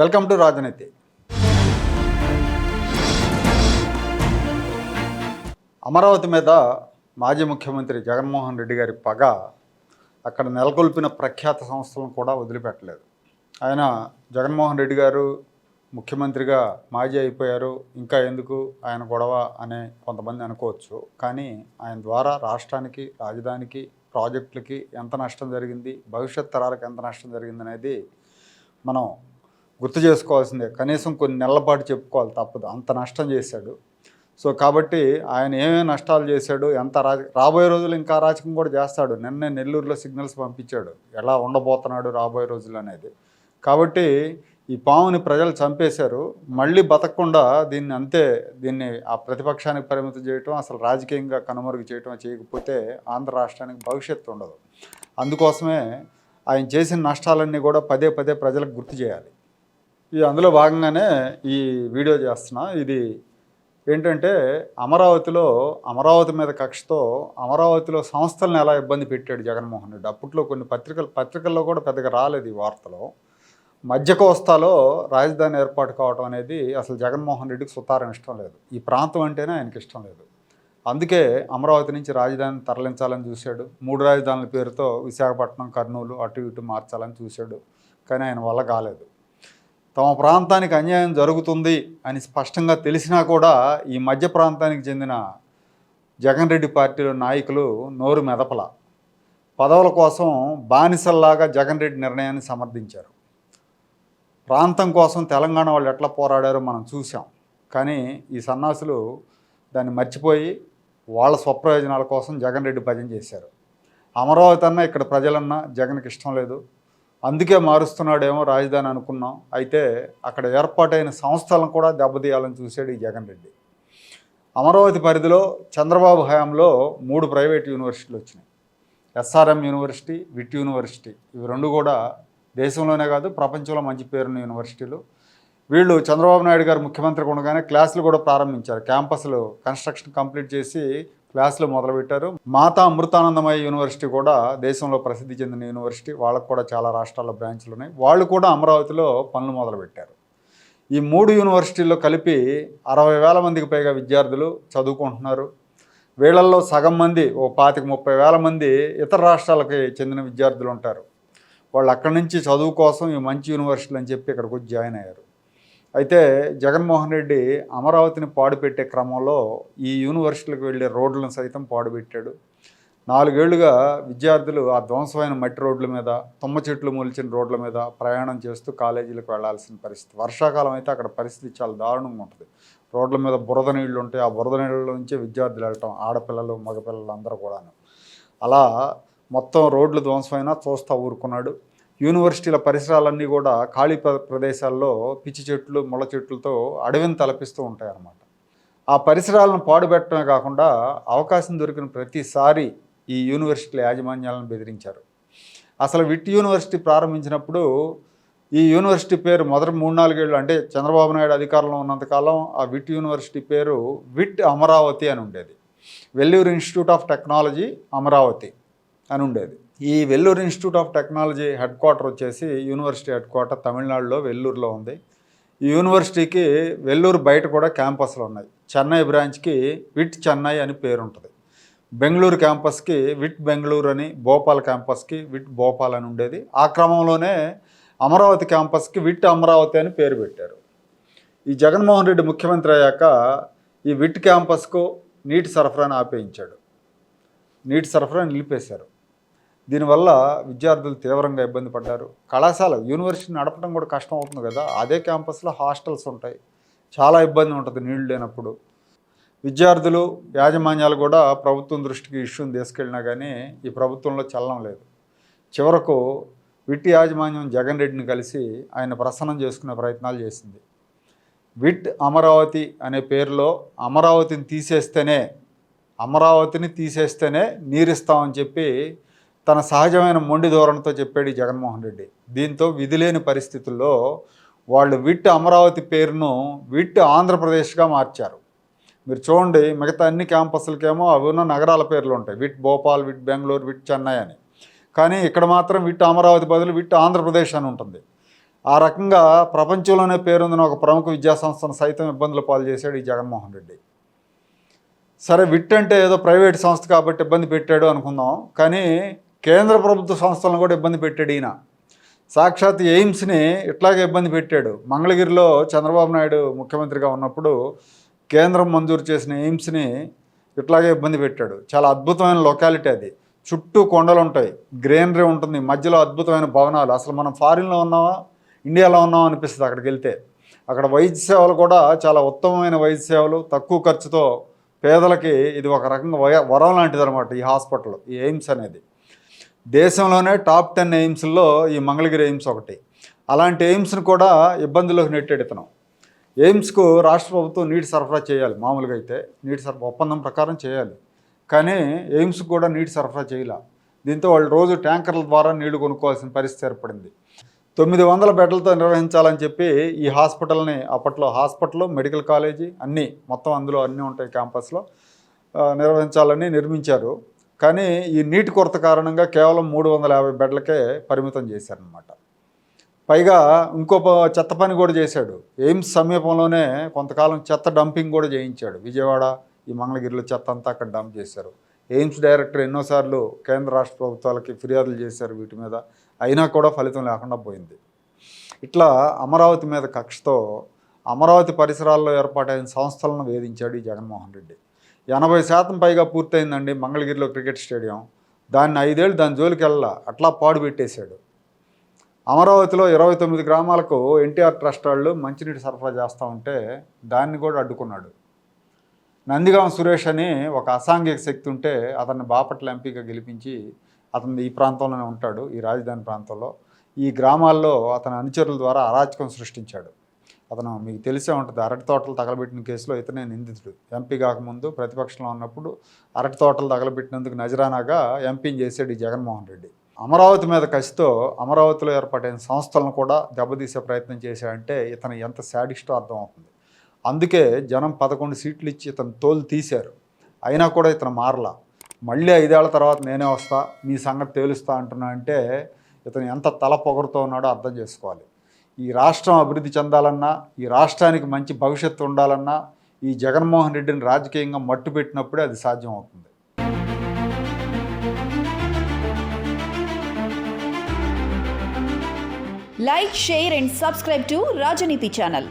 Welcome to రాజనీతి. అమరావతి మీద మాజీ ముఖ్యమంత్రి జగన్మోహన్ రెడ్డి గారి పగ అక్కడ నెలకొల్పిన ప్రఖ్యాత సంస్థలను కూడా వదిలిపెట్టలేదు. ఆయన జగన్మోహన్ రెడ్డి గారు ముఖ్యమంత్రిగా మాజీ అయిపోయారు ఇంకా ఎందుకు ఆయన గొడవ అనే కొంతమంది అనుకోవచ్చు. కానీ ఆయన ద్వారా రాష్ట్రానికి రాజధానికి ప్రాజెక్టులకి ఎంత నష్టం జరిగింది భవిష్యత్ తరాలకు ఎంత నష్టం జరిగింది అనేది మనం గుర్తు చేసుకోవాల్సిందే. కనీసం కొన్ని నెలల పాటు చెప్పుకోవాలి తప్పదు. అంత నష్టం చేశాడు. సో కాబట్టి ఆయన ఏమేమి నష్టాలు చేశాడు ఎంత రా రాబోయే రోజులు ఇంకా రాజకీయం కూడా చేస్తాడు. నిన్నే నెల్లూరులో సిగ్నల్స్ పంపించాడు. ఎలా ఉండబోతున్నాడు రాబోయే రోజులు అనేది. కాబట్టి ఈ పాముని ప్రజలు చంపేశారు. మళ్ళీ బతకకుండా దీన్ని అంతే దీన్ని ఆ ప్రతిపక్షానికి పరిమితం చేయటం అసలు రాజకీయంగా కనుమరుగు చేయటం చేయకపోతే ఆంధ్ర రాష్ట్రానికి భవిష్యత్తు ఉండదు. అందుకోసమే ఆయన చేసిన నష్టాలన్నీ కూడా పదే పదే ప్రజలకు గుర్తు చేయాలి. ఈ అందులో భాగంగానే ఈ వీడియో చేస్తున్నా. ఇది ఏంటంటే అమరావతిలో అమరావతి మీద కక్షతో అమరావతిలో సంస్థలను ఎలా ఇబ్బంది పెట్టాడు జగన్మోహన్ రెడ్డి. అప్పట్లో కొన్ని పత్రికలు పత్రికల్లో కూడా పెద్దగా రాలేదు ఈ వార్తలో. మధ్య కోస్తాలో రాజధాని ఏర్పాటు కావడం అనేది అసలు జగన్మోహన్ రెడ్డికి సుతారం ఇష్టం లేదు. ఈ ప్రాంతం అంటేనే ఆయనకి ఇష్టం లేదు. అందుకే అమరావతి నుంచి రాజధాని తరలించాలని చూశాడు. మూడు రాజధానుల పేరుతో విశాఖపట్నం కర్నూలు అటు ఇటు మార్చాలని చూశాడు. కానీ ఆయన వల్ల కాలేదు. తమ ప్రాంతానికి అన్యాయం జరుగుతుంది అని స్పష్టంగా తెలిసినా కూడా ఈ మధ్య ప్రాంతానికి చెందిన జగన్ రెడ్డి పార్టీలో నాయకులు నోరు మెదపల. పదవుల కోసం బానిసల్లాగా జగన్ రెడ్డి నిర్ణయాన్ని సమర్థించారు. ప్రాంతం కోసం తెలంగాణ వాళ్ళు ఎట్లా పోరాడారో మనం చూసాం కానీ ఈ సన్నాసులు దాన్ని మర్చిపోయి వాళ్ళ స్వప్రయోజనాల కోసం జగన్ రెడ్డి భజన చేశారు. అమరావతి అన్న ఇక్కడ ప్రజలన్నా జగన్కి ఇష్టం లేదు. అందుకే మారుస్తున్నాడేమో రాజధాని అనుకున్నాం. అయితే అక్కడ ఏర్పాటైన సంస్థలను కూడా దెబ్బతీయాలని చూశాడు ఈ జగన్ రెడ్డి. అమరావతి పరిధిలో చంద్రబాబు హయాంలో మూడు ప్రైవేట్ యూనివర్సిటీలు వచ్చినాయి. SRM university VIT university. ఇవి రెండు కూడా దేశంలోనే కాదు ప్రపంచంలో మంచి పేరున్న యూనివర్సిటీలు. వీళ్ళు చంద్రబాబు నాయుడు గారు ముఖ్యమంత్రి ఉండగానే క్లాసులు కూడా ప్రారంభించారు. క్యాంపస్లు కన్స్ట్రక్షన్ కంప్లీట్ చేసి క్లాసులు మొదలుపెట్టారు. మాతా అమృతానందమయ యూనివర్సిటీ కూడా దేశంలో ప్రసిద్ధి చెందిన యూనివర్సిటీ. వాళ్ళకు కూడా చాలా రాష్ట్రాల్లో బ్రాంచ్లు ఉన్నాయి. వాళ్ళు కూడా అమరావతిలో పనులు మొదలుపెట్టారు. ఈ మూడు యూనివర్సిటీల్లో కలిపి అరవై వేల మందికి పైగా విద్యార్థులు చదువుకుంటున్నారు. వీళ్ళల్లో సగం మంది ఓ పాతిక ముప్పై వేల మంది ఇతర రాష్ట్రాలకి చెందిన విద్యార్థులు ఉంటారు. వాళ్ళు అక్కడి నుంచి చదువు కోసం ఈ మంచి యూనివర్సిటీలు అని చెప్పి ఇక్కడికి వచ్చి జాయిన్ అయ్యారు. అయితే జగన్మోహన్ రెడ్డి అమరావతిని పాడుపెట్టే క్రమంలో ఈ యూనివర్సిటీలకు వెళ్ళే రోడ్లను సైతం పాడుపెట్టాడు. నాలుగేళ్ళుగా విద్యార్థులు ఆ ధ్వంసమైన మట్టి రోడ్ల మీద తుమ్మ చెట్లు మొలిచిన రోడ్ల మీద ప్రయాణం చేస్తూ కాలేజీలకు వెళ్ళాల్సిన పరిస్థితి. వర్షాకాలం అయితే అక్కడ పరిస్థితి చాలా దారుణంగా ఉంటుంది. రోడ్ల మీద బురద నీళ్ళు ఉంటాయి ఆ బురద నీళ్ళ నుంచే విద్యార్థులు వెళ్ళటం ఆడపిల్లలు మగపిల్లలు అందరూ కూడాను. అలా మొత్తం రోడ్లు ధ్వంసమైనా చూస్తూ ఊరుకున్నాడు. యూనివర్సిటీల పరిసరాలన్నీ కూడా ఖాళీ ప్రదేశాల్లో పిచ్చి చెట్లు ముళ్ళ చెట్లతో అడవిని తలపిస్తూ ఉంటాయి అన్నమాట ఆ పరిసరాలను పాడుపెట్టడమే కాకుండా అవకాశం దొరికిన ప్రతిసారి ఈ యూనివర్సిటీల యాజమాన్యాలను బెదిరించారు. అసలు విట్ యూనివర్సిటీ ప్రారంభించినప్పుడు ఈ యూనివర్సిటీ పేరు మొదటి మూడు నాలుగేళ్ళు అంటే చంద్రబాబు నాయుడు అధికారంలో ఉన్నంతకాలం ఆ విట్ యూనివర్సిటీ పేరు విట్ అమరావతి అని ఉండేది. Vellore institute of technology Amaravati అని ఉండేది. ఈ Vellore institute of technology headquarter వచ్చేసి యూనివర్సిటీ హెడ్ క్వార్టర్ తమిళనాడులో వెల్లూరులో ఉంది. ఈ యూనివర్సిటీకి వెల్లూరు బయట కూడా క్యాంపస్లు ఉన్నాయి. చెన్నై బ్రాంచ్కి విట్ చెన్నై అని పేరుంటుంది బెంగళూరు క్యాంపస్కి విట్ బెంగళూరు అని భోపాల్ క్యాంపస్కి విట్ భోపాల్ అని ఉండేది. ఆ క్రమంలోనే అమరావతి క్యాంపస్కి విట్ అమరావతి అని పేరు పెట్టారు. ఈ జగన్మోహన్ రెడ్డి ముఖ్యమంత్రి అయ్యాక ఈ విట్ క్యాంపస్కు నీటి సరఫరాని ఆపేయించాడు. నీటి సరఫరా నిలిపేశారు. దీనివల్ల విద్యార్థులు తీవ్రంగా ఇబ్బంది పడ్డారు. కళాశాల యూనివర్సిటీ నడపడం కూడా కష్టం అవుతుంది కదా. అదే క్యాంపస్లో హాస్టల్స్ ఉంటాయి. చాలా ఇబ్బంది ఉంటుంది నీళ్ళు లేనప్పుడు. విద్యార్థులు యాజమాన్యాలు కూడా ప్రభుత్వం దృష్టికి ఇష్యూని తీసుకెళ్ళినా కానీ ఈ ప్రభుత్వంలో చల్లం లేదు. చివరకు విట్ యాజమాన్యం జగన్ రెడ్డిని కలిసి ఆయన ప్రసన్నం చేసుకునే ప్రయత్నాలు చేసింది. విట్ అమరావతి అనే పేరులో అమరావతిని తీసేస్తేనే అమరావతిని తీసేస్తేనే నీరిస్తామని చెప్పి తన సహజమైన మొండి ధోరణితో చెప్పాడు ఈ జగన్మోహన్ రెడ్డి. దీంతో విధిలేని పరిస్థితుల్లో వాళ్ళు విట్ అమరావతి పేరును విట్ ఆంధ్రప్రదేశ్గా మార్చారు. మీరు చూడండి మిగతా అన్ని క్యాంపస్లకేమో అవి ఉన్న నగరాల పేర్లు ఉంటాయి. విట్ భోపాల్ విట్ బెంగళూరు విట్ చెన్నై అని. కానీ ఇక్కడ మాత్రం విట్ అమరావతి బదులు విట్ ఆంధ్రప్రదేశ్ అని ఉంటుంది. ఆ రకంగా ప్రపంచంలోనే పేరుందిన ఒక ప్రముఖ విద్యాసంస్థను సైతం ఇబ్బందులు పాలు చేశాడు ఈ జగన్మోహన్ రెడ్డి. సరే విట్ అంటే ఏదో ప్రైవేట్ సంస్థ కాబట్టి ఇబ్బంది పెట్టాడు అనుకుందాం. కానీ కేంద్ర ప్రభుత్వ సంస్థలను కూడా ఇబ్బంది పెట్టాడు ఈయన. సాక్షాత్ ఎయిమ్స్ని ఇట్లాగే ఇబ్బంది పెట్టాడు. మంగళగిరిలో చంద్రబాబు నాయుడు ముఖ్యమంత్రిగా ఉన్నప్పుడు కేంద్రం మంజూరు చేసిన ఎయిమ్స్ని ఇట్లాగే ఇబ్బంది పెట్టాడు. చాలా అద్భుతమైన లొకాలిటీ అది. చుట్టూ కొండలు ఉంటాయి. గ్రీనరీ ఉంటుంది. మధ్యలో అద్భుతమైన భవనాలు. అసలు మనం ఫారిన్లో ఉన్నావా ఇండియాలో ఉన్నావా అనిపిస్తుంది అక్కడికి వెళ్తే. అక్కడ వైద్య సేవలు కూడా చాలా ఉత్తమమైన వైద్య సేవలు. తక్కువ ఖర్చుతో పేదలకి ఇది ఒక రకంగా వరం లాంటిది అనమాట ఈ హాస్పిటల్ ఈ ఎయిమ్స్ అనేది. దేశంలోనే టాప్ టెన్ ఎయిమ్స్లో ఈ మంగళగిరి ఎయిమ్స్ ఒకటి. అలాంటి ఎయిమ్స్ని కూడా ఇబ్బందుల్లోకి నెట్టాడు ఇతను ఎయిమ్స్కు రాష్ట్ర ప్రభుత్వం నీటి సరఫరా చేయాలి మామూలుగా అయితే నీటి సరఫరా ఒప్పందం ప్రకారం చేయాలి. కానీ ఎయిమ్స్కి కూడా నీటి సరఫరా చేయాల. దీంతో వాళ్ళు రోజు ట్యాంకర్ల ద్వారా నీళ్ళు కొనుక్కోవాల్సిన పరిస్థితి ఏర్పడింది. తొమ్మిది వందల బెడ్లతో నిర్వహించాలని చెప్పి ఈ హాస్పిటల్ని అప్పట్లో హాస్పిటల్ మెడికల్ కాలేజీ అన్నీ మొత్తం అందులో అన్నీ ఉంటాయి క్యాంపస్లో నిర్వహించాలని నిర్మించారు. కానీ ఈ నీటి కొరత కారణంగా కేవలం మూడు వందల యాభై బెడ్లకే పరిమితం చేశారనమాట పైగా ఇంకో చెత్త పని కూడా చేశాడు. ఎయిమ్స్ సమీపంలోనే కొంతకాలం చెత్త డంపింగ్ కూడా చేయించాడు. విజయవాడ ఈ మంగళగిరిలో చెత్త అంతా అక్కడ డంప్ చేశారు. ఎయిమ్స్ డైరెక్టర్ ఎన్నోసార్లు కేంద్ర రాష్ట్ర ప్రభుత్వాలకి ఫిర్యాదులు చేశారు వీటి మీద. అయినా కూడా ఫలితం లేకుండా పోయింది. ఇట్లా అమరావతి మీద కక్షతో అమరావతి పరిసరాల్లో ఏర్పాటైన సంస్థలను వేధించాడు ఈ జగన్మోహన్ రెడ్డి. ఎనభై శాతం పైగా పూర్తయిందండి మంగళగిరిలో క్రికెట్ స్టేడియం. దాన్ని ఐదేళ్ళు దాని జోలికి వెళ్ళా అట్లా పాడు పెట్టేశాడు. అమరావతిలో ఇరవై తొమ్మిది గ్రామాలకు ఎన్టీఆర్ ట్రస్ట్ వాళ్ళు మంచినీటి సరఫరా చేస్తూ ఉంటే దాన్ని కూడా అడ్డుకున్నాడు. నందిగాం సురేష్ అని ఒక అసాంఘిక శక్తి ఉంటే అతన్ని బాపట్ల ఎంపీగా గెలిపించి అతను ఈ ప్రాంతంలోనే ఉంటాడు ఈ రాజధాని ప్రాంతంలో. ఈ గ్రామాల్లో అతని అనుచరుల ద్వారా అరాచకం సృష్టించాడు. అతను మీకు తెలిసే ఉంటుంది. అరటి తోటలు తగలబెట్టిన కేసులో ఇతనే నిందితుడు. ఎంపీ కాకముందు ప్రతిపక్షంలో ఉన్నప్పుడు అరటి తోటలు తగలబెట్టినందుకు నజరానాగా ఎంపీని చేశాడు ఈ జగన్మోహన్ రెడ్డి. అమరావతి మీద కసితో అమరావతిలో ఏర్పాటైన సంస్థలను కూడా దెబ్బతీసే ప్రయత్నం చేశాడంటే ఇతను ఎంత శాడిస్టో అర్థమవుతుంది అందుకే జనం పదకొండు సీట్లు ఇచ్చి ఇతను తోలు తీశారు. అయినా కూడా ఇతను మారలా. మళ్ళీ ఐదేళ్ళ తర్వాత నేనే వస్తా మీ సంగతి తేలుస్తా అంటున్నా అంటే ఇతను ఎంత తల పొగరుతో ఉన్నాడో అర్థం చేసుకోవాలి. ఈ రాష్ట్రం అభివృద్ధి చెందాలన్నా ఈ రాష్ట్రానికి మంచి భవిష్యత్తు ఉండాలన్నా ఈ జగన్మోహన్ రెడ్డిని రాజకీయంగా మట్టు పెట్టినప్పుడే అది సాధ్యం అవుతుంది like share and subscribe to Rajaneeti channel